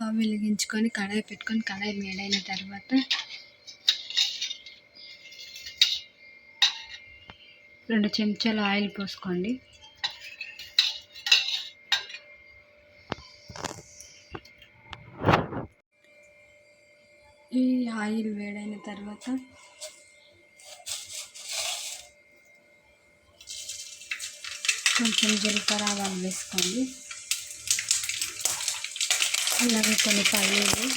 వెలిగించుకొని కడాయి పెట్టుకొని కడాయి వేడైన తర్వాత రెండు చెంచాలు ఆయిల్ పోసుకోండి. ఈ ఆయిల్ వేడైన తర్వాత కొంచెం జీలకర్ర ఆవాలు వేసుకోండి. అలాగే కొన్ని పల్లీలు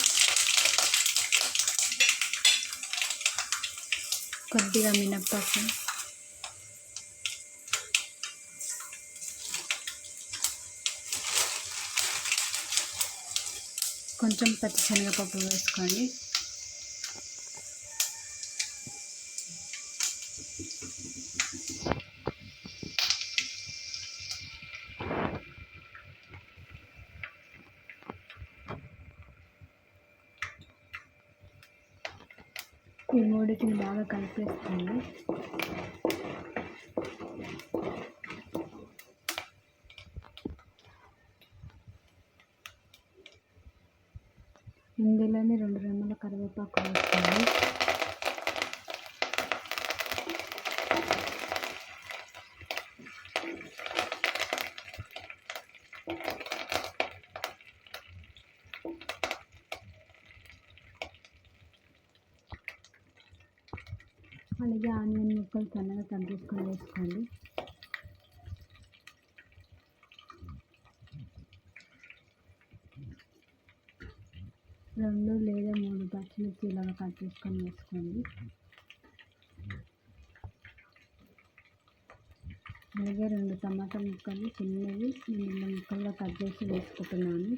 కొద్దిగా మినప్పప్పు. కొంచెం పచ్చిశనగపప్పు వేసుకోండి. ఈ మూడిటిని బాగా కలిపేసుకోండి ఇందులోనే రెండు రెమ్మల కరివేపాకు వేసుకోండి అలాగే ఆనియన్ ముక్కలు సన్నగా కట్ చేసుకొని వేసుకోండి. రెండు లేదా మూడు పచ్చిమిర్చి ఇలాగ కట్ చేసుకొని వేసుకోండి. అలాగే రెండు టమాటా ముక్కలు చిన్నవి నేను ముక్కల్లో కట్ చేసి వేసుకుంటున్నాను.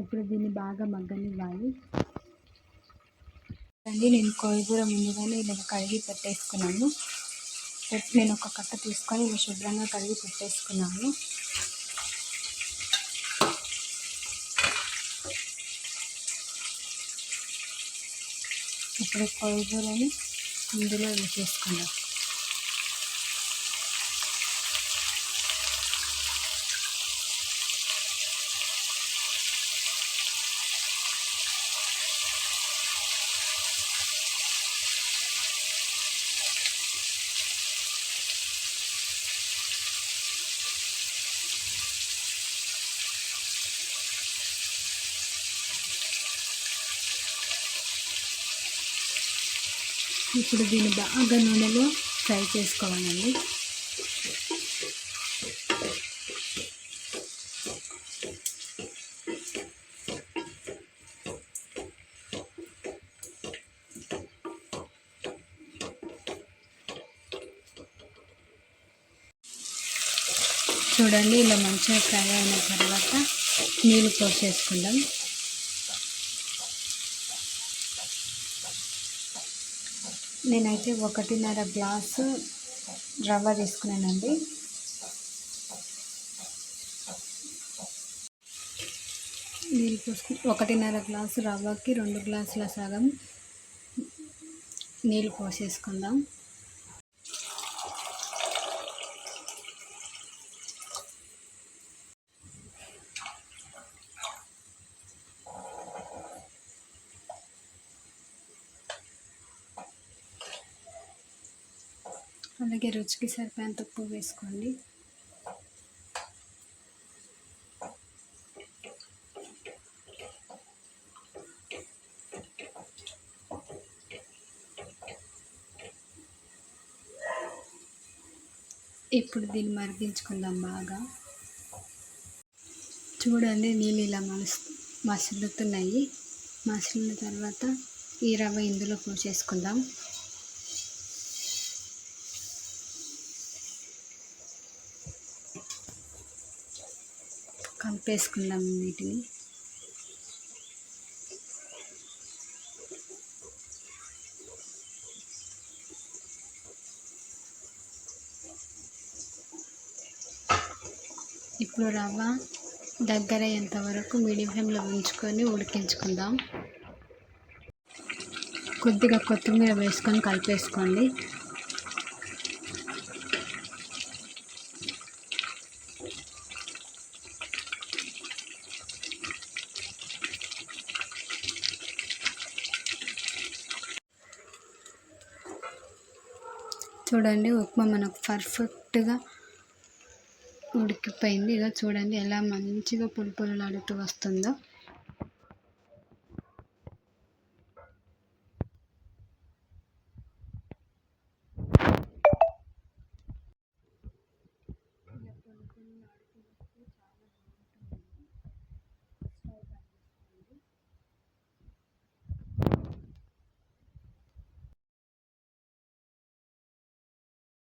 ఇప్పుడు దీన్ని బాగా మగ్గనివ్వాలి. అండి నేను కోయిగూర ముందుగానే ఇలా కడిగి పెట్టేసుకున్నాను. నేను ఒక కట్ట తీసుకొని ఇలా శుభ్రంగా కడిగి పెట్టేసుకున్నాను. ఇప్పుడు కోయిగూరని ఇందులో వేసేసుకున్నాను ఇప్పుడు దీన్ని బాగా నూనెలో ఫ్రై చేసుకోవాలండి. చూడండి ఇలా మంచిగా ఫ్రై అయిన తర్వాత నీళ్ళు పోసేసుకుందాం. నేనైతే ఒకటిన్నర గ్లాసు రవ్వ తీసుకున్నానండి. నీళ్ళు పోసుకు ఒకటిన్నర గ్లాసు రవ్వకి రెండు గ్లాసుల సగం నీళ్ళు పోసేసుకుందాం. అలాగే రుచికి సరిపోయేంత ఉప్పు వేసుకోండి. ఇప్పుడు దీన్ని మరిగించుకుందాం బాగా. చూడండి నీళ్ళు ఇలా మసు మసులుతున్నాయి. మసిలిన తర్వాత ఈ రవ్వ ఇందులో పోసేసుకుందాం. కలిపేసుకుందాం వీటిని. ఇప్పుడు రవ్వ దగ్గరయ్యేంత వరకు మీడియం ఫ్లేమ్లో ఉంచుకొని ఉడికించుకుందాం. కొద్దిగా కొత్తిమీర వేసుకొని కలిపేసుకోండి. చూడండి ఉప్మా మనకు పర్ఫెక్ట్గా ఉడికిపోయింది. ఇక చూడండి ఎలా మంచిగా పులు పులులాడుతూ వస్తుందో.